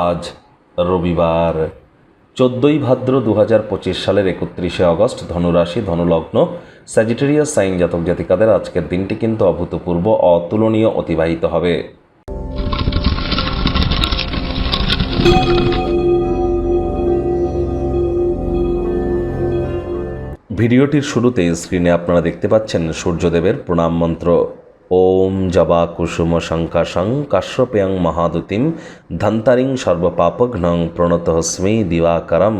আজ রবিবার। চোদ্দই ভাদ্র দু হাজার পঁচিশ সালের একত্রিশে আগস্ট, ধনুরাশি, ধনুলগ্ন স্যাজিটেরিয়াস সাইন জাতক জাতিকাদের আজকের দিনটি কিন্তু অভূতপূর্ব, অতুলনীয়, অতিবাহিত হবে। ভিডিওটির শুরুতে স্ক্রিনে আপনারা দেখতে পাচ্ছেন সূর্যদেবের প্রণাম মন্ত্র। ওম জবা কুসুম শঙ্কাশং কাশ্যপেয়ং মহাদুতিম ধন্তারিং সর্বপাপঘ্নং প্রণতহস্মি দিবাকরম।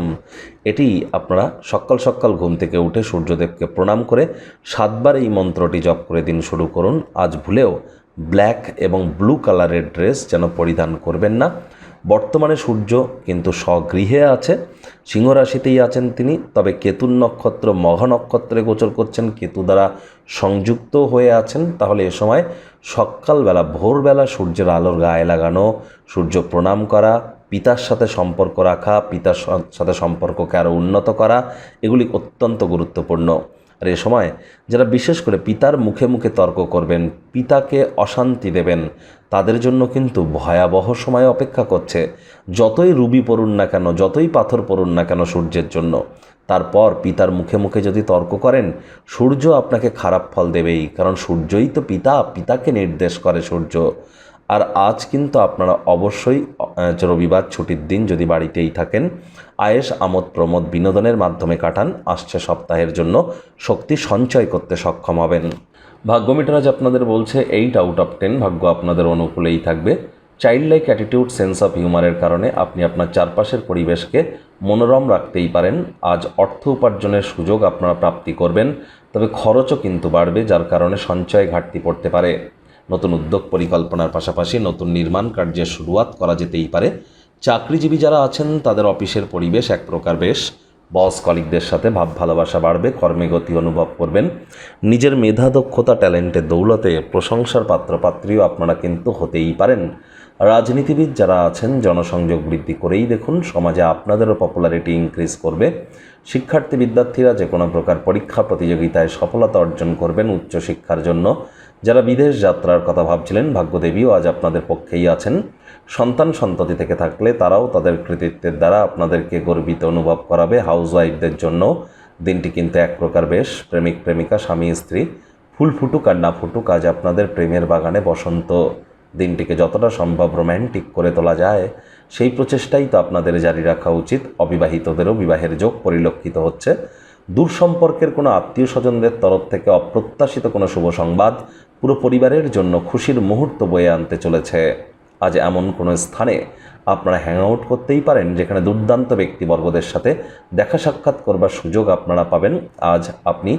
এটি আপনারা সকাল সকাল ঘুম থেকে উঠে সূর্যদেবকে প্রণাম করে সাতবার এই মন্ত্রটি জপ করে দিন শুরু করুন। আজ ভুলেও ব্ল্যাক এবং ব্লু কালারের ড্রেস যেন পরিধান করবেন না। বর্তমানে সূর্য কিন্তু স্বগৃহে আছে সিংহ রাশিতেই আছেন তিনি, তবে কেতুর নক্ষত্র, মঘ নক্ষত্রে গোচর করছেন, কেতু দ্বারা সংযুক্ত হয়ে আছেন। তাহলে এ সময় সকালবেলা, ভোরবেলা সূর্যের আলোর গায়ে লাগানো, সূর্য প্রণাম করা, পিতার সাথে সম্পর্ক রাখা, পিতার সাথে সম্পর্ককে আরও উন্নত করা, এগুলি অত্যন্ত গুরুত্বপূর্ণ। আর এ সময় যারা বিশেষ করে পিতার মুখে মুখে তর্ক করবেন, পিতাকে অশান্তি দেবেন, তাদের জন্য কিন্তু ভয়াবহ সময় অপেক্ষা করছে। যতই রুবি পড়ুন না কেন, যতই পাথর পড়ুন না কেন সূর্যের জন্য, তারপর পিতার মুখে মুখে যদি তর্ক করেন, সূর্য আপনাকে খারাপ ফল দেবেই, কারণ সূর্যই তো পিতা, পিতাকে নির্দেশ করে সূর্য। আর আজ কিন্তু আপনারা অবশ্যই রবিবার ছুটির দিন যদি বাড়িতেই থাকেন আয়েস আমোদ প্রমোদ বিনোদনের মাধ্যমে কাটান, আসছে সপ্তাহের জন্য শক্তি সঞ্চয় করতে সক্ষম হবেন। ভাগ্য মিটার আজ আপনাদের বলছে এইট আউট অফ টেন ভাগ্য আপনাদের অনুকূলেই থাকবে। Child like attitude sense of হিউমারের কারণে আপনি আপনার চারপাশের পরিবেশকে মনোরম রাখতেই পারেন। আজ অর্থ উপার্জনের সুযোগ আপনারা প্রাপ্তি করবেন, তবে খরচও কিন্তু বাড়বে, যার কারণে সঞ্চয় ঘাটতি পড়তে পারে। নতুন উদ্যোগ পরিকল্পনার পাশাপাশি নতুন নির্মাণ কার্যের শুরুয়াত করা যেতেই পারে। চাকরিজীবী যারা আছেন, তাদের অফিসের পরিবেশ এক প্রকার বেশ। বস কলিকদের সাথে ভাব ভালোবাসা বাড়বে, কর্মে গতি অনুভব করবেন। নিজের মেধা, দক্ষতা, ট্যালেন্টের দৌলতে প্রশংসার পাত্রপাত্রীও আপনারা কিন্তু হতেই পারেন। রাজনীতিবিদ যারা আছেন, জনসংযোগ বৃদ্ধি করেই দেখুন, সমাজে আপনাদেরও পপুলারিটি ইনক্রিজ করবে। শিক্ষার্থী বিদ্যার্থীরা যে কোনো প্রকার পরীক্ষা প্রতিযোগিতায় সফলতা অর্জন করবেন উচ্চশিক্ষার জন্য। যারা বিদেশ যাত্রার কথা ভাবছিলেন, ভাগ্যদেবীও আজ আপনাদের পক্ষেই আছেন। সন্তান সন্ততি থেকে থাকলে তারাও তাদের কৃতিত্বের দ্বারা আপনাদেরকে গর্বিত অনুভব করাবে হাউসওয়াইফদের জন্য। দিনটি কিন্তু এক প্রকার বেশ, প্রেমিক প্রেমিকা, স্বামী, স্ত্রী, ফুল ফুটুক আর না ফুটুক, আজ আপনাদের প্রেমের বাগানে বসন্ত। দিনটিকে যতটা সম্ভব রোম্যান্টিক করে তোলা যায়, সেই প্রচেষ্টাই তো আপনাদের জারি রাখা উচিত। অবিবাহিতদেরও বিবাহের যোগ পরিলক্ষিত হচ্ছে। দূর সম্পর্কের কোনো আত্মীয় স্বজনদের তরফ থেকে অপ্রত্যাশিত কোনো শুভ সংবাদ পুরো পরিবারের জন্য খুশির মুহূর্ত বয়ে আনতে চলেছে। আজ এমন কোনো স্থানে আপনারা হ্যাং আউট করতেই পারেন, যেখানে দুর্দান্ত ব্যক্তিবর্গদের সাথে দেখা সাক্ষাৎ করবার সুযোগ আপনারা পাবেন। আজ আপনি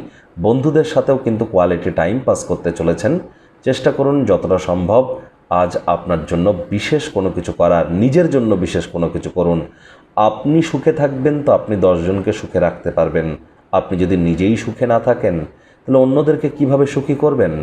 বন্ধুদের সাথেও কিন্তু কোয়ালিটি টাইম পাস করতে চলেছেন। চেষ্টা করুন যতটা সম্ভব আজ আপনার জন্য বিশেষ কোনো কিছু করার, নিজের জন্য বিশেষ কোনো কিছু করুন। আপনি সুখে থাকবেন তো আপনি দশজনকে সুখে রাখতে পারবেন। আপনি যদি নিজেই সুখে না থাকেন, তাহলে অন্যদেরকে কীভাবে সুখী করবেন?